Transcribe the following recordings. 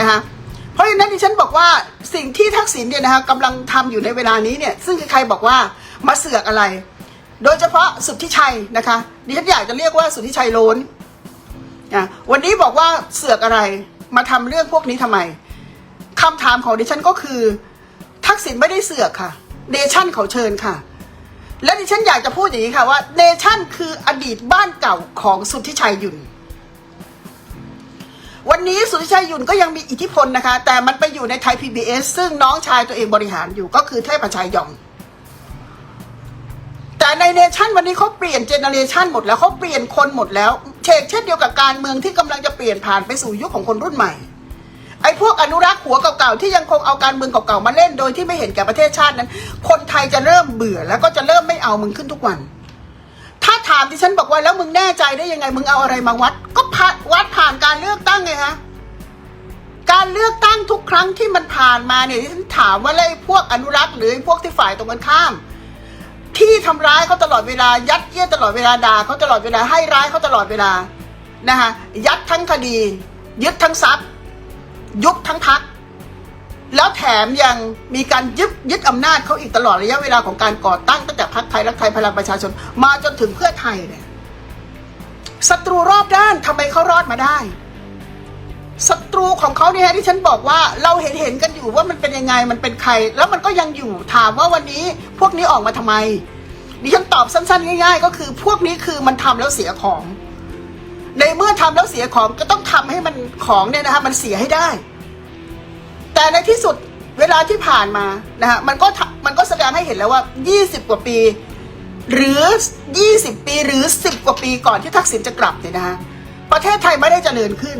นะคะเพราะฉะนั้นดิฉันบอกว่าสิ่งที่ทักษิณเนี่ยนะคะกำลังทำอยู่ในเวลานี้เนี่ยซึ่งใครๆบอกว่ามาเสือกอะไร โดยเฉพาะสุทธิชัยนะคะดิฉันอยากจะเรียกว่าสุทธิชัยโลนอะวันนี้บอกว่าเสือกอะไรมาทำเรื่องพวกนี้ทำไมคำถามของดิฉันก็คือ ทักษิณไม่ได้เสือกค่ะเนชั่นเขาเชิญค่ะ และดิฉันอยากจะพูดอย่างนี้ค่ะว่าเนชั่นคืออดีตบ้านเก่าของสุทธิชัยยุน วันนี้สุทธิชัยยุนก็ยังมีอิทธิพลนะคะ แต่มันไปอยู่ในไทย PBS ซึ่งน้องชายตัวเองบริหารอยู่ก็คือเทพชัยยอง แต่ในเนชั่นวันนี้เขาเปลี่ยนเจเนเรชันหมดแล้วเขาเปลี่ยนคนหมดแล้วเชกเช่นเดียวกับการเมืองที่กำลังจะเปลี่ยนผ่านไปสู่ยุคของคนรุ่นใหม่ไอ้พวกอนุรักษ์หัวเก่าๆที่ยังคงเอาการเมืองเก่าๆมาเล่นโดยที่ไม่เห็นแก่ประเทศชาตินั้น คนไทยจะเริ่มเบื่อแล้วก็จะเริ่มไม่เอามึงขึ้นทุกวัน ถ้าถามที่ฉันบอกว่าแล้วมึงแน่ใจได้ยังไงมึงเอาอะไรมาวัด ก็ วัดผ่านการเลือกตั้งไงฮะการเลือกตั้งทุกครั้งที่มันผ่านมาเนี่ยที่ฉันถามว่าแล้วไอ้พวกอนุรักษ์หรือพวกที่ฝ่ายตรงกันข้าม ที่ทำร้ายเขาตลอดเวลา ยัดเยียดตลอดเวลาด่าเขาตลอดเวลาให้ร้ายเขาตลอดเวลานะคะยัดทั้งคดี ยึดทั้งทรัพย์ ยุบทั้งพักแล้วแถมยังมีการยึดยึดอำนาจเขาอีกตลอดระยะเวลาของการก่อตั้งตั้งแต่พักไทยรักไทยพลังประชาชน มาจนถึงเพื่อไทยเนี่ย ศัตรูรอบด้านทำไมเขารอดมาได้ศัตรูของเขาเนี่ยที่ฉันบอกว่าเราเห็นเห็นกันอยู่ว่ามันเป็นยังไงมันเป็นใคร แล้วมันก็ยังอยู่ถามว่าวันนี้พวกนี้ออกมาทำไมดิฉันตอบสั้นๆง่ายๆ ก็คือ พวกนี้คือมันทำแล้วเสียของ ในเมื่อทำแล้วเสียของก็ต้องทำให้มันของเนี่ยนะคะมันเสียให้ได้ แต่ในที่สุดเวลาที่ผ่านมานะฮะมันก็มันก็แสดงให้เห็นแล้วว่า 20 กว่าปี หรือ 20 ปีหรือ 10 กว่าปีก่อนที่ทักษิณจะกลับเนี่ยนะฮะประเทศไทยไม่ได้เจริญขึ้น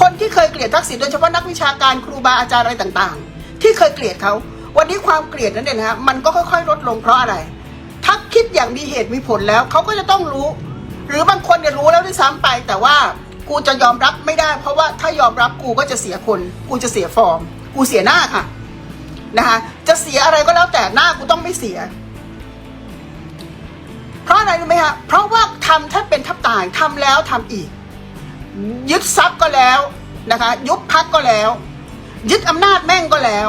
คนที่เคยเกลียดทักษิณโดยเฉพาะนักวิชาการครูบาอาจารย์อะไรต่างๆ ที่เคยเกลียดเขา วันนี้ความเกลียดนั้นเนี่ยนะฮะมันก็ค่อยๆ ลดลงเพราะอะไร ถ้าคิดอย่างมีเหตุมีผลแล้วเขาก็จะต้องรู้ หรือบางคนเนี่ยรู้แล้วด้วยซ้ำไป แต่ว่ากูจะยอมรับไม่ได้ เพราะว่าถ้ายอมรับกูก็จะเสียคน กูจะเสียฟอร์ม กูเสียหน้าค่ะนะคะจะเสียอะไรก็แล้วแต่หน้ากูต้องไม่เสีย เพราะอะไรรู้ไหมฮะเพราะว่าทำถ้าเป็นทับตายทำแล้วทำอีก ยึดทรัพย์ก็แล้วนะคะ ยุบพักก็แล้ว ยึดอำนาจแม่งก็แล้ว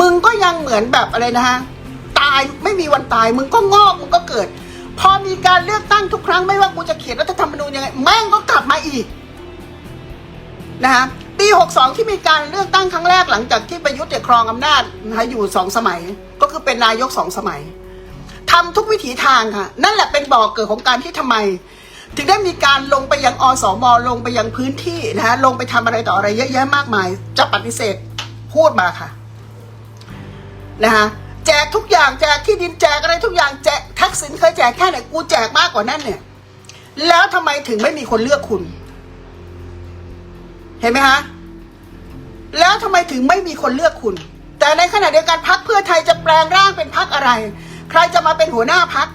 มึงก็ยังเหมือนแบบอะไรนะฮะตายไม่มีวันตาย มึงก็งอกมึงก็เกิด พอมีการเลือกตั้งทุกครั้งไม่ว่ากูจะเขียนรัฐธรรมนูญยังไงแม่งก็กลับมาอีกนะคะปี62 ที่มีการเลือกตั้งครั้งแรกหลังจากที่ประยุทธ์เนี่ยครองอำนาจนะคะอยู่สองสมัย ก็คือเป็นนายกสองสมัย ทำทุกวิถีทางค่ะ นั่นแหละเป็นบ่อกเกิดของการที่ทำไม ถึงได้มีการลงไปยังอสมลงไปยังพื้นที่นะฮะลงไปทำอะไรต่ออะไรเยอะแยะมากมาย จะปฏิเสธพูดมาค่ะนะคะแจกทุกอย่างแจกที่ดินแจกอะไรทุกอย่างแจกทักษิณเคยแจกแค่ไหนกูแจกมากกว่านั้นเนี่ย แล้วทำไมถึงไม่มีคนเลือกคุณ เห็นไหมฮะแล้วทำไมถึงไม่มีคนเลือกคุณ แต่ในขณะเดียวกันพักเพื่อไทยจะแปลงร่างเป็นพักอะไร ใครจะมาเป็นหัวหน้าพัก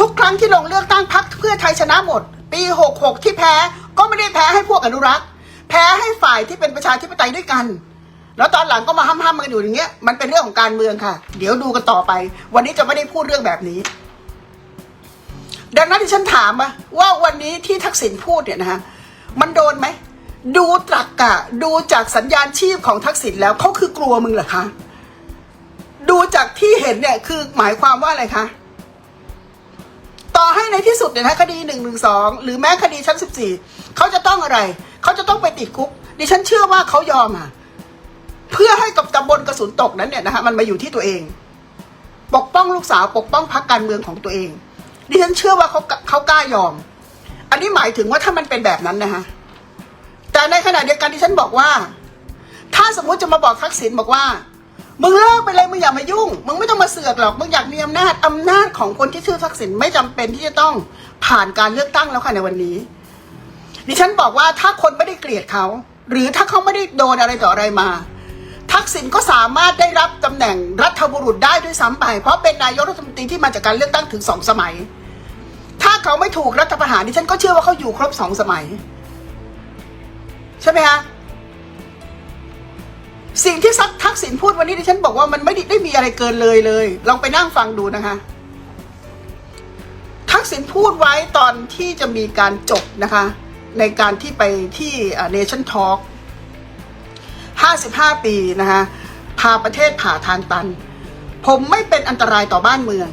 ทุกครั้งที่ลงเลือกตั้งพักเพื่อไทยชนะหมด ปี66ที่แพ้ก็ไม่ได้แพ้ให้พวกอนุรักษ์ แพ้ให้ฝ่ายที่เป็นประชาธิปไตยด้วยกัน แล้วตอนหลังก็มาห้ามๆกันอยู่อย่างเงี้ยมันเป็นเรื่องของการเมืองค่ะ เดี๋ยวดูกันต่อไป วันนี้จะไม่ได้พูดเรื่องแบบนี้ ดังนั้นที่ฉันถามว่าวันนี้ที่ทักษิณพูดเนี่ยนะฮะมันโดนไหมดูตรักกะ ดูจากสัญญาณชีพของทักษิณแล้วเขาคือกลัวมึงเหรอคะ ดูจากที่เห็นเนี่ยคือหมายความว่าอะไรคะ ต่อให้ในที่สุดเนี่ยนะคดีหนึ่งหนึ่งสองหรือแม้คดีชั้นสิบสี่เขาจะต้องอะไร เขาจะต้องไปติดคุก ดิฉันเชื่อว่าเขายอมอะ เพื่อให้กับตำบลกระสุนตกนั้นเนี่ยนะคะมันมาอยู่ที่ตัวเอง ปกป้องลูกสาวปกป้องพรรคการเมืองของตัวเอง ดิฉันเชื่อว่าเขาเขากล้ายอม อันนี้หมายถึงว่าถ้ามันเป็นแบบนั้นนะคะแต่ในขณะเดียวกันดิฉันบอกว่า ถ้าสมมุติจะมาบอกทักษิณบอกว่า มึงเลิกไปเลยมึงอย่ามายุ่ง มึงไม่ต้องมาเสือกหรอก มึงอยากมีอำนาจอำนาจของคนที่ชื่อทักษิณไม่จำเป็นที่จะต้องผ่านการเลือกตั้งแล้วค่ะในวันนี้ ดิฉันบอกว่าถ้าคนไม่ได้เกลียดเขา หรือถ้าเขาไม่ได้โดนอะไรต่ออะไรมา ทักษิณก็สามารถได้รับตำแหน่งรัฐบุรุษได้ด้วยซ้ำไป เพราะเป็นนายกรัฐมนตรีที่มาจากการเลือกตั้งถึงสองสมัย ถ้าเขาไม่ถูกรัฐประหารดิฉันก็เชื่อว่าเขาอยู่ครบสองสมัย ใช่ไหมคะ สิ่งที่ซักทักษิณพูดวันนี้ดิฉันบอกว่ามันไม่ได้ได้มีอะไรเกินเลยเลย ลองไปนั่งฟังดูนะคะ ทักษิณพูดไว้ตอนที่จะมีการจบนะคะ ในการที่ไปที่เนชั่นทอล์ก55 ปีนะคะพาประเทศผ่าทางตัน ผมไม่เป็นอันตรายต่อบ้านเมือง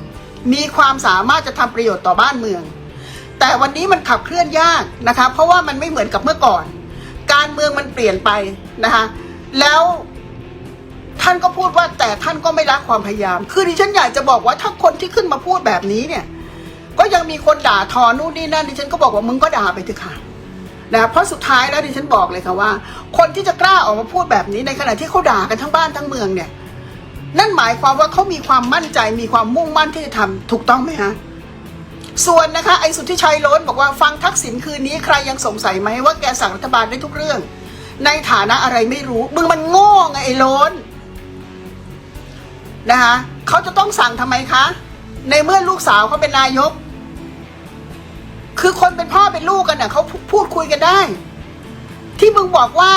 มีความสามารถจะทำประโยชน์ต่อบ้านเมือง แต่วันนี้มันขับเคลื่อนยากนะคะ เพราะว่ามันไม่เหมือนกับเมื่อก่อน การเมืองมันเปลี่ยนไปนะคะแล้ว ท่านก็พูดว่าแต่ท่านก็ไม่ละความพยายาม คือดิฉันอยากจะบอกว่าถ้าคนที่ขึ้นมาพูดแบบนี้เนี่ย ก็ยังมีคนด่าทอนู่นนี่นั่นดิฉันก็บอกว่ามึงก็ด่าไปเถอะค่ะนะเพราะสุดท้ายแล้วดิฉันบอกเลยค่ะว่า คนที่จะกล้าออกมาพูดแบบนี้ในขณะที่เขาด่ากันทั้งบ้านทั้งเมืองเนี่ย นั่นหมายความว่าเขามีความมั่นใจมีความมุ่งมั่นที่จะทำถูกต้องไหมฮะส่วนนะคะไอ้สุทธิชัยล้นบอกว่าฟังทักษิณคืนนี้ใครยังสงสัยไหมว่าแกสั่งรัฐบาลได้ทุกเรื่อง ในฐานะอะไรไม่รู้มึงมันโง่ไงไอ้ล้น นะคะเขาจะต้องสั่งทำไมคะ ในเมื่อลูกสาวเขาเป็นนายก คือคนเป็นพ่อเป็นลูกกันเน่ะเขาพูดคุยกันได้ ที่มึงบอกว่า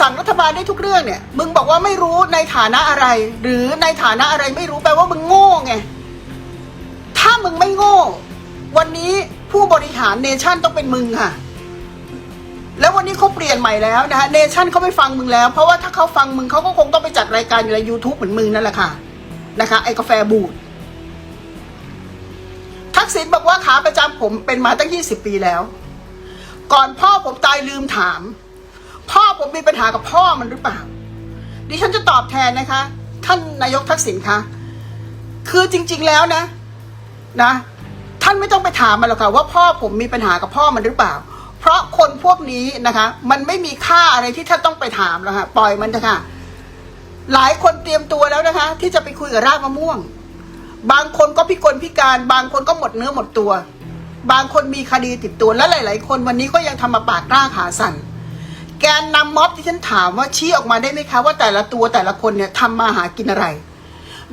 สั่งรัฐบาลได้ทุกเรื่องเนี่ย มึงบอกว่าไม่รู้ในฐานะอะไร หรือในฐานะอะไรไม่รู้แปลว่ามึงโง่ไง ถ้ามึงไม่โง่ วันนี้ผู้บริหารเนชั่นต้องเป็นมึงค่ะ แล้ววันนี้เขาเปลี่ยนใหม่แล้วนะคะเนชั่นเขาไม่ฟังมึงแล้ว เพราะว่าถ้าเขาฟังมึงเขาก็คงต้องไปจัดรายการอยู่ใน YouTube เหมือนมึงนั่นแหละค่ะนะคะ ไอ้กาแฟบูดทักษิณบอกว่าขาประจำผมเป็นมาตั้ง 20 ปีแล้ว ก่อนพ่อผมตายลืมถาม พ่อผมมีปัญหากับพ่อมันหรือเปล่า ดิฉันจะตอบแทนนะคะ ท่านนายกทักษิณคะคือจริง ๆแล้วนะนะ ท่านไม่ต้องไปถามมันหรอกค่ะว่าพ่อผมมีปัญหากับพ่อมันหรือเปล่า เพราะคนพวกนี้นะคะ มันไม่มีค่าอะไรที่ท่านต้องไปถามแล้วค่ะปล่อยมันเถอะค่ะ หลายคนเตรียมตัวแล้วนะคะ ที่จะไปคุยกับรากมะม่วง บางคนก็พิกลพิการ บางคนก็หมดเนื้อหมดตัว บางคนมีคดีติดตัวและหลาย ๆ คนวันนี้ก็ยังทำมาปากกล้าขาสั่นแกนนำม็อบที่ฉันถามว่าชี้ออกมาได้ไหมคะ ว่าแต่ละตัวแต่ละคนเนี่ยทำมาหากินอะไร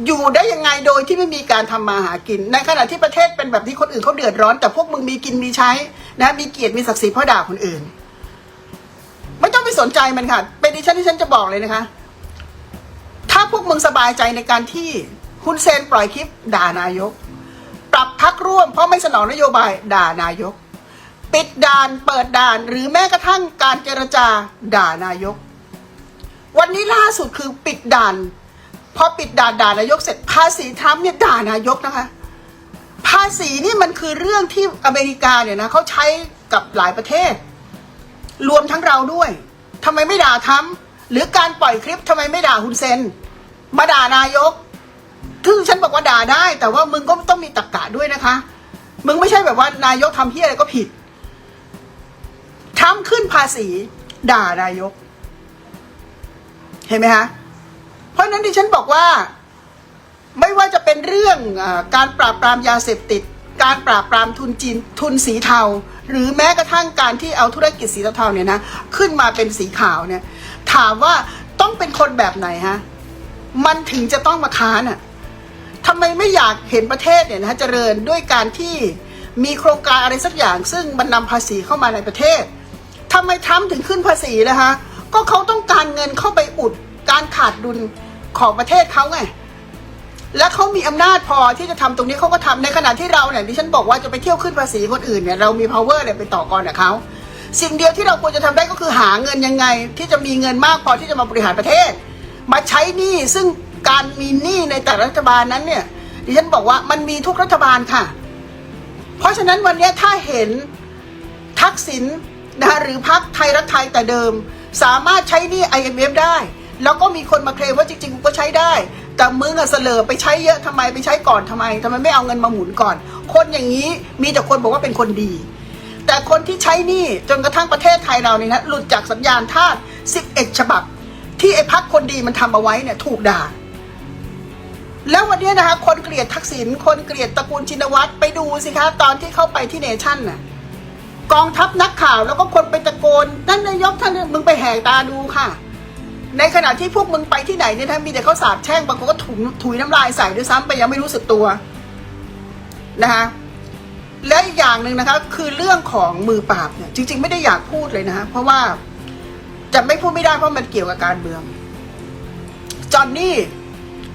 อยู่ได้ยังไงโดยที่ไม่มีการทำมาหากิน ในขณะที่ประเทศเป็นแบบที่คนอื่นเขาเดือดร้อน แต่พวกมึงมีกินมีใช้ นะมีเกียรติมีศักดิ์ศรีเพราะด่าคนอื่น ไม่ต้องไปสนใจมันค่ะ เป็นดิฉันที่ฉันจะบอกเลยนะคะ ถ้าพวกมึงสบายใจในการที่คุณเซนปล่อยคลิป ด่านายก ปรับพักร่วมเพราะไม่สนองนโยบายด่านายก ปิดด่านเปิดด่านหรือแม้กระทั่งการเจรจาด่านายก วันนี้ล่าสุดคือปิดด่านพอปิดด่านด่านายกเสร็จภาษีทรัมป์เนี่ยด่านายกนะคะ ภาษีนี่มันคือเรื่องที่อเมริกาเนี่ยนะเขาใช้กับหลายประเทศ รวมทั้งเราด้วยทำไมไม่ด่าทรัมหรือการปล่อยคลิปทำไมไม่ด่าฮุนเซน มาด่านายกถึงฉันบอกว่าด่าได้ แต่ว่ามึงก็ต้องมีตรกกะด้วยนะคะ มึงไม่ใช่แบบว่านายกทำเพี้ยอะไรก็ผิดทำขึ้นภาษี ด่านายก เห็นไหมคะเพราะนั้นที่ฉันบอกว่า ไม่ว่าจะเป็นเรื่องอการปราบปรามยาเสพติด การปราบปรามทุนจีนทุนสีเทา หรือแม้กระทั่งการที่เอาธุรกิจสีเทาเนี่ยนะขึ้นมาเป็นสีขาวเนี่ยถามว่าต้องเป็นคนแบบไหนฮะมันถึงจะต้องมาค้านอะทำไมไม่อยากเห็นประเทศเนี่ยนะฮะเจริญด้วยการที่มีโครงการอะไรสักอย่าง ซึ่งมันนำภาษีเข้ามาในประเทศทำไมทรัมป์ถึงขึ้นภาษีนะคะก็เขาต้องการเงินเข้าไปอุดการขาดดุลของประเทศเขาไง และเขามีอำนาจพอที่จะทำตรงนี้เขาก็ทำในขณะที่เราเนี่ยดิฉันบอกว่าจะไปเที่ยวขึ้นภาษีคนอื่นเนี่ยเรามี power เนี่ยไปต่อกรกับเขาสิ่งเดียวที่เราควรจะทำได้ก็คือหาเงินยังไง ที่จะมีเงินมากพอที่จะมาบริหารประเทศ มาใช้หนี้ซึ่งการมีหนี้ในแต่รัฐบาลนั้นเนี่ยดิฉันบอกว่ามันมีทุกรัฐบาลค่ะ เพราะฉะนั้นวันนี้ถ้าเห็นทักษิณนะคะหรือพักไทยรักไทยแต่เดิม สามารถใช้หนี้ IMF ได้ แล้วก็มีคนมาเคลมว่าจริงๆกูก็ใช้ได้ แต่มึงอะเสลอไปใช้เยอะทำไมไปใช้ก่อนทำไมทำไมไม่เอาเงินมาหมุนก่อน คนอย่างนี้มีแต่คนบอกว่าเป็นคนดี แต่คนที่ใช้หนี้จนกระทั่งประเทศไทยเราเนี่ยนะหลุดจากสัญญาณทาส11 ฉบับ ที่ไอ้พักคนดีมันทำเอาไว้เนี่ยถูกด่าแล้ววันนี้นะคะคนเกลียดทักษิณคนเกลียดตระกูลชินวัตรไปดูสิคะตอนที่เข้าไปที่เนชั่นน่ะกองทัพนักข่าวแล้วก็คนไปตะโกนท่านนายกท่านมึงไปแหกตาดูค่ะ ในขณะที่พวกมึงไปที่ไหนเนี่ยนะมีแต่เขาสาบแช่งบางคนก็ถุยถุยน้ำลายใส่ด้วยซ้ำไปยังไม่รู้สึกตัวนะคะและอีกอย่างหนึ่งนะคะ คือเรื่องของมือปราบเนี่ย จริง ๆ ไม่ได้อยากพูดเลยนะคะเพราะว่าจะไม่พูดไม่ได้เพราะมันเกี่ยวกับการเมืองจอนนี่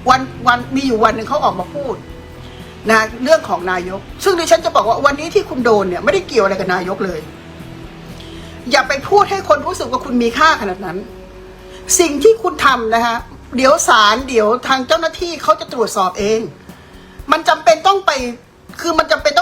วันวันมีอยู่วันหนึ่งเขาออกมาพูดนะเรื่องของนายก ซึ่งดิฉันจะบอกว่าวันนี้ที่คุณโดนเนี่ยไม่ได้เกี่ยวอะไรกับนายกเลย อย่าไปพูดให้คนรู้สึกว่าคุณมีค่าขนาดนั้น สิ่งที่คุณทำนะคะเดี๋ยวศาลเดี๋ยวทางเจ้าหน้าที่เขาจะตรวจสอบเอง มันจำเป็นต้องไปคือมันจำเป็นต้อง